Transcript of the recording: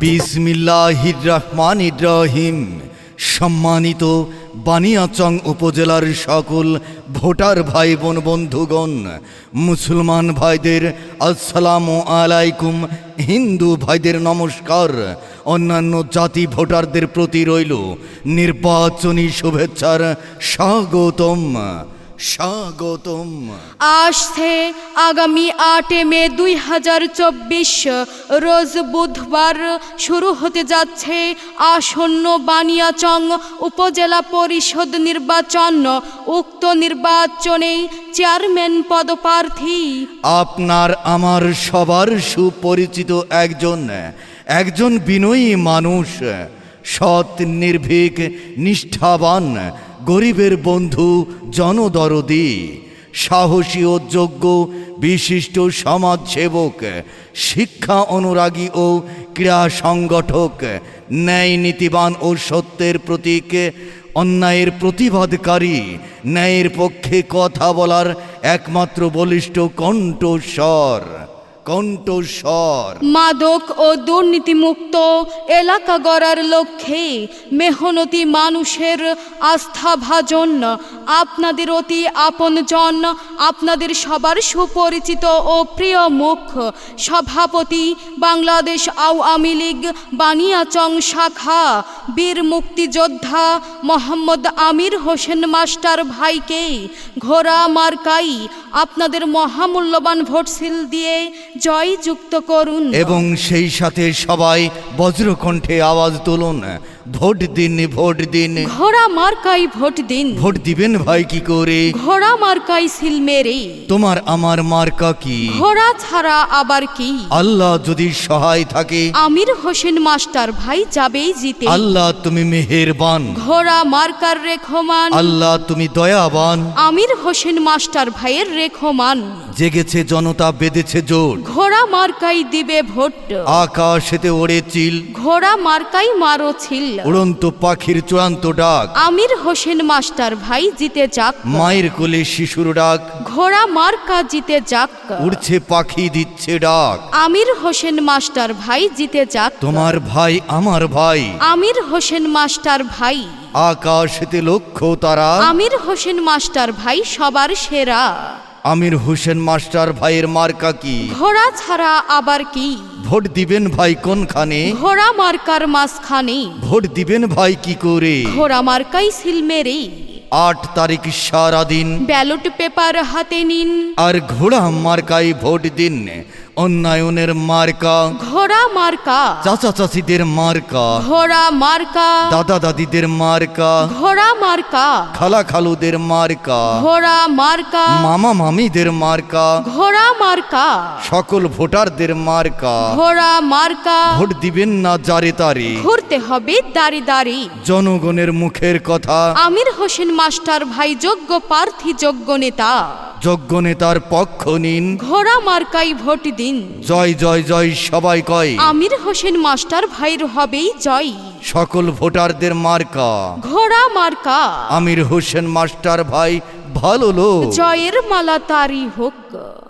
বিসমিল্লাহির রহমান রহিম সম্মানিত বানিয়াচং উপজেলার সকল ভোটার ভাই বোন বন্ধুগণ, মুসলমান ভাইদের আসসালামু আলাইকুম। হিন্দু ভাইদের নমস্কার। অন্যান্য জাতি ভোটারদের প্রতি রইল নির্বাচনী শুভেচ্ছার স্বাগতম। স্বাগতম। আসছে আগামী আটে মে দুই হাজার চব্বিশ। রোজ বুধবার শুরু হতে যাচ্ছে আসন্ন বানিয়াচং উপজেলা পরিষদ নির্বাচন। উক্ত নির্বাচনে চেয়ারম্যান পদপ্রার্থী। আপনার আমার সবার সুপরিচিত একজন একজন বিনয়ী মানুষ সৎ নির্ভীক নিষ্ঠাবান গরিবের বন্ধু জনদরদি, সাহসী ও যোগ্য বিশিষ্ট সমাজসেবক, শিক্ষা অনুরাগী ও ক্রীড়া সংগঠক, ন্যায় নীতিবান ও সত্যের প্রতীক, অন্যায়ের প্রতিবাদকারী, ন্যায়ের পক্ষে কথা বলার একমাত্র বলিষ্ঠ কণ্ঠস্বর। কণ্ঠস্বর। মাদক ও দুর্নীতিমুক্ত এলাকা গড়ার লক্ষ্যে মেহনতি মানুষের আস্থাভাজন, আপনাদের অতি আপনজন, আপনাদের সবার সুপরিচিত ও প্রিয় মুখ, সভাপতি বাংলাদেশ আওয়ামী লীগ, বানিয়াচং শাখা, বীর মুক্তিযোদ্ধা মোহাম্মদ আমির হোসেন মাস্টার ভাইকে ঘোড়া মার্কাই আপনাদের মহামূল্যবান ভোটশিল দিয়ে জয়যুক্ত করুন। এবং সেই সাথে সবাই বজ্রকণ্ঠে আওয়াজ তুলুন। ভোট দিন ভোট দিন। ঘোড়া মার্কাই ভোট দিন। ভোট দিবেন ভাই কি করে? ঘোড়া মার্কাই সিল মেরে। তোমার আমার মার্কা কি? ঘোড়া ছাড়া আবার কি? আল্লাহ যদি সহায় থাকে আমির হোসেন মাস্টার ভাই যাবেই জিতে। আল্লাহ তুমি মেহেরবান। ঘোড়া মার্কার রেখমান। আল্লাহ তুমি দয়াবান। আমির হোসেন মাস্টার ভাইয়ের রেখমান। জেগেছে জনতা বেঁধেছে জোর ঘোড়া মার্কাই দিবে ভোট। আকাশেতে ওড়ে চিল। ঘোড়া মার্কাই মারো ছিল। উড়ন্ত পাখির চূড়ান্ত ডাক। আমির হোসেন মাস্টার ভাই জিতে যাক। মায়ের কোলে শিশুর ডাক। ঘোড়া মার্কা জিতে যাক। উড়ছে পাখি দিচ্ছে ডাক। আমির হোসেন মাস্টার ভাই জিতে যাক। তোমার ভাই আমার ভাই। আমির হোসেন মাস্টার ভাই। আকাশেতে লক্ষ্য তারা। আমির হোসেন মাস্টার ভাই সবার সেরা। আমির হোসেন মাস্টার ভাইয়ের মার্কা কি? ঘোড়া ছাড়া আবার কি? ভোট দিবেন ভাই কোনখানে? ঘোড়া মার্কার মাঝখানে। ভোট দিবেন ভাই কি করে? ঘোড়া মার্কাই সিল মেরে। আট তারিখ সারাদিন। ব্যালট পেপার হাতে নিন। আর ঘোড়া মার্কাই ভোট দিন। অন্যায়নের মার্কা। ঘোড়া মার্কা। চাচা চাচিদের মার্কা। ঘোড়া মার্কা। দাদা দাদিদের মার্কা। ঘোড়া মার্কা। খালা খালুদের মার্কা। ঘোড়া মার্কা। মামা মামিদের মার্কা। ঘোড়া মার্কা। সকল ভোটারদের মার্কা। ঘোড়া মার্কা। ভোট দিবেন না জারে তারে। ঘুরতে হবে দাঁড়ি দাঁড়ি। জনগণের মুখের কথা। আমির হোসেন মাস্টার ভাই যোগ্য প্রার্থী যোগ্য নেতা। যোগ্য নেতার পক্ষ নিন। ঘোড়া মার্কাই ভোট দিন। জয় জয় জয় সবাই কয়। আমির হোসেন মাস্টার ভাইয়ের হবেই জয়। সকল ভোটারদের মার্কা। ঘোড়া মার্কা। আমির হোসেন মাস্টার ভাই ভালো লোক। জয়ের মালা তারি হোক।